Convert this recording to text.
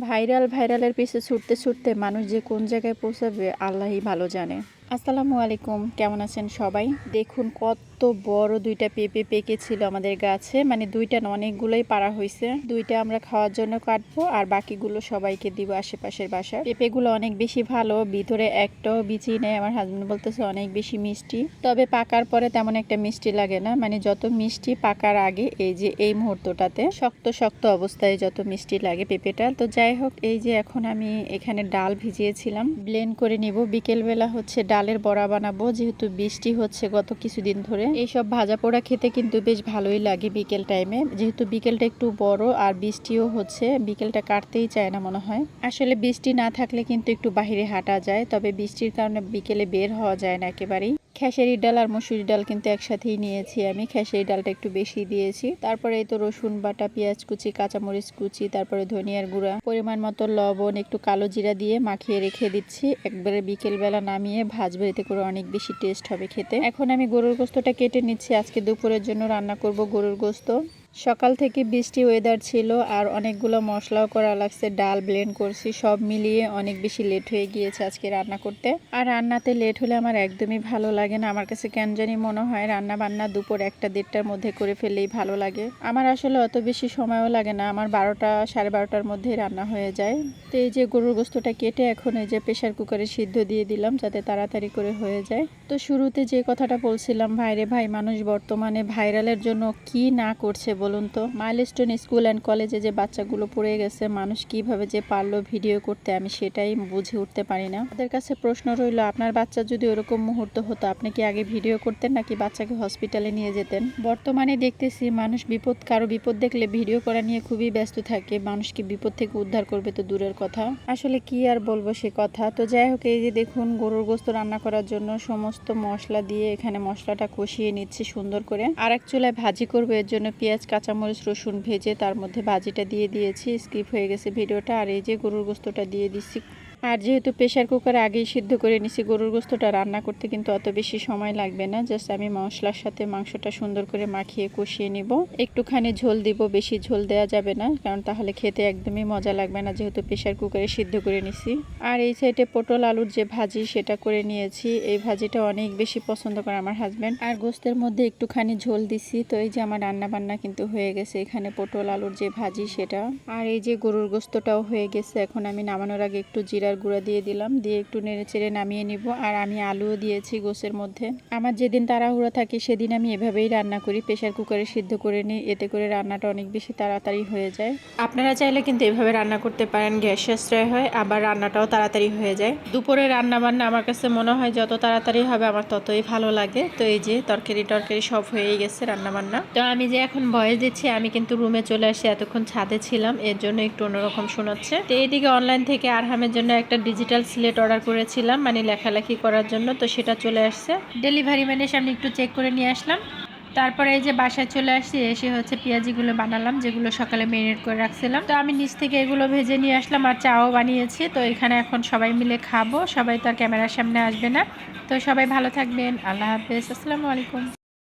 Viral, ভাইরালের পিছে ছুটতে ছুটতে মানুষ যে কোন জায়গায় পৌঁছাবে, আল্লাহই ভালো জানে। আসসালামু আলাইকুম, কেমন আছেন সবাই? দেখুন কত বড় দুইটা পেঁপে পেকেছিল আমাদের গাছে। মানে দুইটা না, অনেকগুলোই পাড়া হয়েছে দুইটা আমরা খাওয়ার জন্য কাটবো আর বাকিগুলো সবাইকে দিব আশেপাশের বাসা পেঁপেগুলো অনেক বেশি ভালো, ভিতরে একটাও বিচি নেই। আমার হাজবেন্ড বলতেছে অনেক বেশি মিষ্টি। তবে পাকার পরে তেমন একটা মিষ্টি লাগে না। মানে যত মিষ্টি পাকার আগে, এই যে এই মুহূর্তটাতে শক্ত শক্ত অবস্থায় যত মিষ্টি লাগে পেঁপেটা। তো যাই হোক, এই যে এখন আমি এখানে ডাল ভিজিয়েছিলাম। ব্লেন্ড করে নিব। বিকেলবেলা হচ্ছে ডালের বড়া বানাবো। যেহেতু বৃষ্টি হচ্ছে গত কিছুদিন ধরে এইসব ভাজা পোড়া খেতে কিন্তু বেশ ভালোই লাগে বিকেল টাইমে। যেহেতু বিকেলটা একটু বড় আর বৃষ্টিও হচ্ছে, বিকেলটা কাটতেই চায় না মনে হয়। আসলে বৃষ্টি না থাকলে কিন্তু একটু বাহিরে হাঁটা যায়, তবে বৃষ্টির কারণে বিকেলে বের হওয়া যায় না একেবারেই। খেসারি ডাল আর মসুরি ডাল কিন্তু একসাথেই নিয়েছি আমি। খেসারি ডালটা একটু বেশি দিয়েছি। তারপরে এই তো রসুন বাটা, পেঁয়াজ কুচি, কাঁচামরিচ কুচি, তারপরে ধনিয়ার গুঁড়া, পরিমাণ মতো লবণ, একটু কালো জিরা দিয়ে মাখিয়ে রেখে দিচ্ছি। একবারে বিকেলবেলা নামিয়ে ভাজবে এতে করে অনেক বেশি টেস্ট হবে খেতে। এখন আমি গরুর গোস্তটা কেটে নিচ্ছি। আজকে দুপুরের জন্য রান্না করব গরুর গোস্ত। সকাল থেকে বৃষ্টি ওয়েদার ছিল আর অনেকগুলো মশলাও করা লাগছে, ডাল ব্লেন্ড করছি, সব মিলিয়ে অনেক বেশি লেট হয়ে গিয়েছে আজকে রান্না করতে। আর রান্নাতে লেট হলে আমার একদমই ভালো লাগে না, আমার কাছে কেন জানি মনে হয় রান্না বান্না দুপুর একটা দেড়টার মধ্যে করে ফেললেই ভালো লাগে। আমার আসলে অত বেশি সময়ও লাগে না, আমার বারোটা, সাড়ে বারোটার মধ্যেই রান্না হয়ে যায়। তো এই যে গরুর গোস্তটা কেটে এখন এই যে প্রেশার কুকারে সিদ্ধ দিয়ে দিলাম যাতে তাড়াতাড়ি করে হয়ে যায়। তো শুরুতে যে কথাটা বলছিলাম ভাইরে ভাই, মানুষ বর্তমানে ভাইরালের জন্য কি না করছে বলুন তো? মাইলস্টোন স্কুল অ্যান্ড কলেজে যে বাচ্চাগুলো পড়ে গেছে, মানুষ কীভাবে যে পারল ভিডিও করতে, আমি সেটাই বুঝে উঠতে পারি না। তাদের কাছে প্রশ্ন রইল, আপনার বাচ্চা যদি ওরকম মুহূর্ত হতো, আপনি কি আগে ভিডিও করতেন নাকি বাচ্চাকে হসপিটালে নিয়ে যেতেন? বর্তমানে দেখতেছি, মানুষ বিপদ, কারও বিপদ দেখলে ভিডিও করা নিয়ে খুবই ব্যস্ত থাকে মানুষকে বিপদ থেকে উদ্ধার করবে তো দূরের কথা? আসলে কি আর বলব সে কথা? তো যাই হোক, এই যে দেখুন, গরুর গোস্ত রান্না করার জন্য সমস্ত মশলা দিয়ে এখানে মশলাটা কষিয়ে নিচ্ছি সুন্দর করে। আর এক চুলায় ভাজি করব, এর জন্য পেঁয়াজ কাঁচামরিচ, রসুন ভেজে তার মধ্যে ভাজিটা দিয়ে দিয়েছি। স্কিপ হয়ে গেছে ভিডিওটা। আর এই যে গরুর গোস্তটা দিয়ে দিচ্ছি আর যেহেতু প্রেশার কুকারে আগেই সিদ্ধ করে নিছি, গরুর গোস্তটা রান্না করতে কিন্তু অত বেশি সময় লাগবে না। জাস্ট আমি মশলার সাথে মাংসটা সুন্দর করে মাখিয়ে কষিয়ে নিব। একটুখানি ঝোল দিব, বেশি ঝোল দেওয়া যাবে না, কারণ তাহলে খেতে একদমই মজা লাগবে না, যেহেতু প্রেশার কুকারে সিদ্ধ করে নিছি। আর এই সাইডে পটল আলুর যে ভাজি, সেটা করে নিয়েছি। এই ভাজিটা অনেক বেশি পছন্দ করে আমার হাজব্যান্ড আর গোস্তের মধ্যে একটুখানি ঝোল দিছি। তো এই যে আমার রান্না বান্না কিন্তু হয়ে গেছে, এখানে পটল আলুর যে ভাজি, সেটা। আর এই যে গরুর গোস্তটাও হয়ে গেছে, এখন আমি নামানোর আগে একটু জিরার গুঁড়া দিয়ে দিলাম। দিয়ে একটু নেড়ে চেড়ে নামিয়ে নিব। আর আমি আলুও দিয়েছি গোসের মধ্যে। আমার যেদিন তাড়াহুড়ো থাকে সেদিন আমি এভাবেই রান্না করি। প্রেশার কুকারে সিদ্ধ করে নিই। এতে করে রান্নাটা অনেক বেশি তাড়াতাড়ি হয়ে যায়। আপনারা চাইলে কিন্তু এভাবে রান্না করতে পারেন। গ্যাস সাশ্রয় হয়, আবার রান্নাটাও তাড়াতাড়ি হয়ে যায়। দুপুরে রান্না বান্না আমার কাছে মনে হয় যত তাড়াতাড়ি হবে আমার ততই ভালো লাগে। তো এই যে তরকারি টরকারি সব হয়েই গেছে রান্না বান্না তো আমি যে এখন ভয়েস দিচ্ছি, আমি কিন্তু রুমে চলে আসি। এতক্ষণ ছাদে ছিলাম। এর জন্য একটু অন্যরকম শোনাচ্ছে। তো এইদিকে অনলাইন থেকে আরহামের জন্য একটা ডিজিটাল সিলেট অর্ডার করেছিলাম মানে লেখালেখি করার জন্য, তো সেটা চলে আসছে। ডেলিভারি ম্যানের সামনে একটু চেক করে নিয়ে আসলাম। তারপরে এই যে বাসায় চলে আসছি, এসে হচ্ছে পেঁয়াজিগুলো বানালাম, যেগুলো সকালে মেরিনেট করে রাখছিলাম। তো আমি নিচ থেকে এগুলো ভেজে নিয়ে আসলাম আর চাও বানিয়েছি। তো এখানে এখন সবাই মিলে খাব, সবাই তো আর ক্যামেরার সামনে আসবে না। তো সবাই ভালো থাকবেন, আল্লাহ হাফেজ, আসসালামু আলাইকুম।